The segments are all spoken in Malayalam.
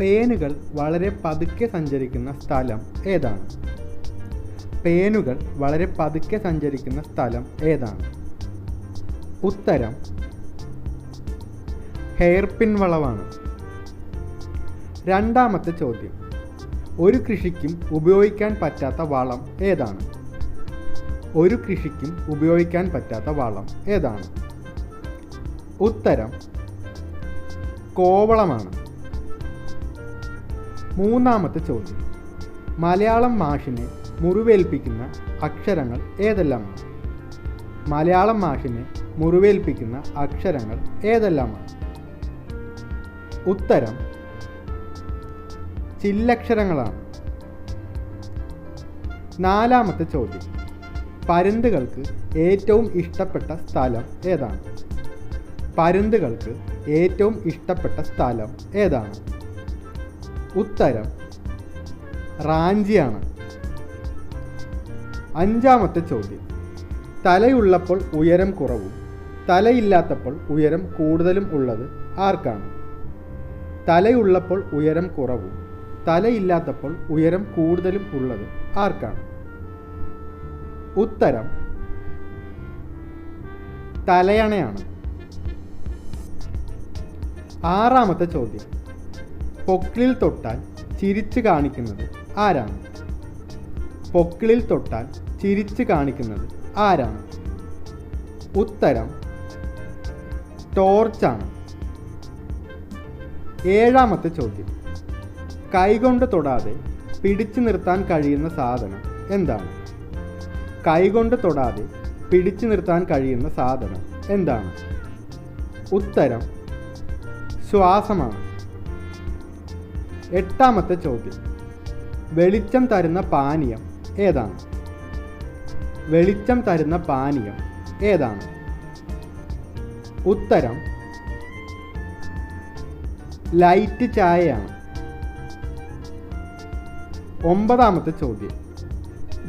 പേനുകൾ വളരെ പതുക്കെ സഞ്ചരിക്കുന്ന സ്ഥലം ഏതാണ്? പേനുകൾ വളരെ പതുക്കെ സഞ്ചരിക്കുന്ന സ്ഥലം ഏതാണ്? ഉത്തരം ഹെയർപിൻ വളവാണ്. രണ്ടാമത്തെ ചോദ്യം ഒരു കൃഷിക്കും ഉപയോഗിക്കാൻ പറ്റാത്ത വളം ഏതാണ്? ഒരു കൃഷിക്കും ഉപയോഗിക്കാൻ പറ്റാത്ത വളം ഏതാണ്? ഉത്തരം കോവളമാണ്. മൂന്നാമത്തെ ചോദ്യം. മലയാളം മാഷിനെ മുറിവേൽപ്പിക്കുന്ന അക്ഷരങ്ങൾ ഏതെല്ലാമാണ്? മലയാളം മാഷിനെ മുറിവേൽപ്പിക്കുന്ന അക്ഷരങ്ങൾ ഏതെല്ലാമാണ്? ഉത്തരം ചില്ലക്ഷരങ്ങളാണ്. നാലാമത്തെ ചോദ്യം. പരുന്തുകൾക്ക് ഏറ്റവും ഇഷ്ടപ്പെട്ട സ്ഥലം ഏതാണ്? പരുന്തുകൾക്ക് ഏറ്റവും ഇഷ്ടപ്പെട്ട സ്ഥലം ഏതാണ്? ഉത്തരം റാഞ്ചിയാണ്. അഞ്ചാമത്തെ ചോദ്യം. തലയുള്ളപ്പോൾ ഉയരം കുറവും. തലയില്ലാത്തപ്പോൾ ഉയരം കൂടുതലും ഉള്ളത് ആർക്കാണ്? തലയുള്ളപ്പോൾ ഉയരം കുറവും. തലയില്ലാത്തപ്പോൾ ഉയരം കൂടുതലും ഉള്ളത് ആർക്കാണ്? ഉത്തരം തലയണയാണ്. ആറാമത്തെ ചോദ്യം. പൊക്കിളിൽ തൊട്ടാൽ ചിരിച്ചു കാണിക്കുന്നത് ആരാണ്? പൊക്കിളിൽ തൊട്ടാൽ ചിരിച്ചു കാണിക്കുന്നത് ആരാണ്? ഉത്തരം ടോർച്ചാണ്. ഏഴാമത്തെ ചോദ്യം കൈകൊണ്ട് തൊടാതെ പിടിച്ചു നിർത്താൻ കഴിയുന്ന സാധനം എന്താണ്? കൈകൊണ്ട് തൊടാതെ പിടിച്ചു നിർത്താൻ കഴിയുന്ന സാധനം എന്താണ്? ഉത്തരം ശ്വാസമാണ്. എട്ടാമത്തെ ചോദ്യം. വെളിച്ചം തരുന്ന പാനീയം ഏതാണ്? വെളിച്ചം തരുന്ന പാനീയം ഏതാണ്? ഉത്തരം ലൈറ്റ് ചായയാണ്. ഒമ്പതാമത്തെ ചോദ്യം.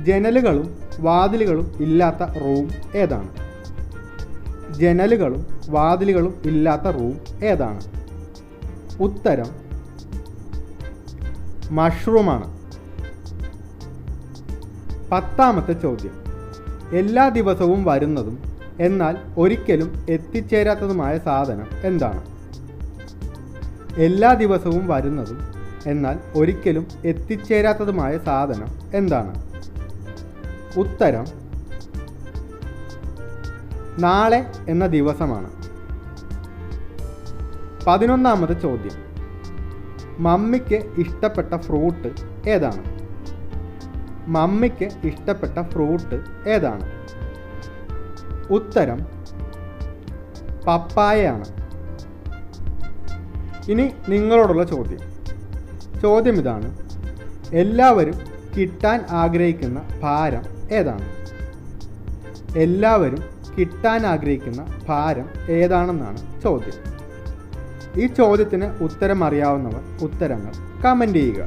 ജനലുകളും വാതിലുകളും ഇല്ലാത്ത റൂം ഏതാണ്? ജനലുകളും വാതിലുകളും ഇല്ലാത്ത റൂം ഏതാണ്? ഉത്തരം മഷ്റൂമാണ് പത്താമത്തെ ചോദ്യം. എല്ലാ ദിവസവും വരുന്നതും എന്നാൽ ഒരിക്കലും എത്തിച്ചേരാത്തതുമായ സാധനം എന്താണ്? എല്ലാ ദിവസവും വരുന്നതും എന്നാൽ ഒരിക്കലും എത്തിച്ചേരാത്തതുമായ സാധനം എന്താണ്? ഉത്തരം നാളെ എന്ന ദിവസമാണ്. പതിനൊന്നാമത് ചോദ്യം. മമ്മിക്ക് ഇഷ്ടപ്പെട്ട ഫ്രൂട്ട് ഏതാണ്? മമ്മിക്ക് ഇഷ്ടപ്പെട്ട ഫ്രൂട്ട് ഏതാണ്? ഉത്തരം പപ്പായയാണ്. ഇനി നിങ്ങളോടുള്ള ചോദ്യം. ചോദ്യം ഇതാണ് എല്ലാവരും കിട്ടാൻ ആഗ്രഹിക്കുന്ന ഭാരം ഏതാണ്? എല്ലാവരും കിട്ടാൻ ആഗ്രഹിക്കുന്ന ഭാരം ഏതാണെന്നാണ് ചോദ്യം. ഈ ചോദ്യത്തിന് ഉത്തരം അറിയാവുന്നവർ ഉത്തരങ്ങൾ കമന്റ് ചെയ്യുക.